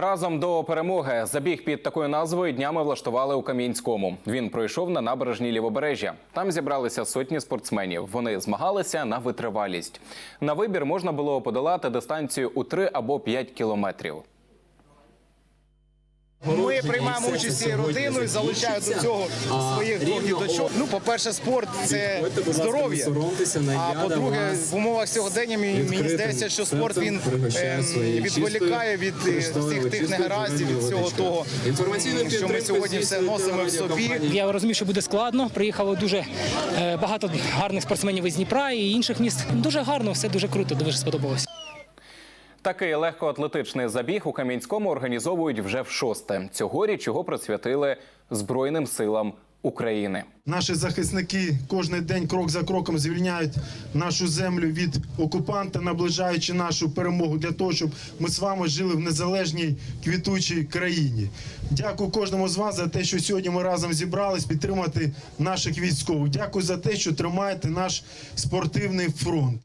Разом до перемоги забіг під такою назвою днями влаштували у Кам'янському. Він пройшов на набережній лівобережжя. Там зібралися сотні спортсменів. Вони змагалися на витривалість. На вибір можна було подолати дистанцію у 3 або 5 кілометрів. Ми приймаємо участь цією родиною, залучають до цього своїх двох діточок. Ну, по-перше, спорт це здоров'я. А по-друге, в умовах сьогодення мені, здається, що спорт він ем, відволікає від е, всіх тих негараздів, від всього того, що ми сьогодні все носимо в собі. Я розумів, що буде складно. Приїхало дуже е, багато гарних спортсменів із Дніпра і інших міст. Дуже гарно, все дуже круто, дуже сподобалось. Такий легкоатлетичний забіг у Кам'янському організовують вже в шосте. Цьогоріч його присвятили Збройним силам України. Наші захисники кожен день крок за кроком звільняють нашу землю від окупанта, наближаючи нашу перемогу для того, щоб ми з вами жили в незалежній квітучій країні. Дякую кожному з вас за те, що сьогодні ми разом зібрались підтримати наших військових. Дякую за те, що тримаєте наш спортивний фронт.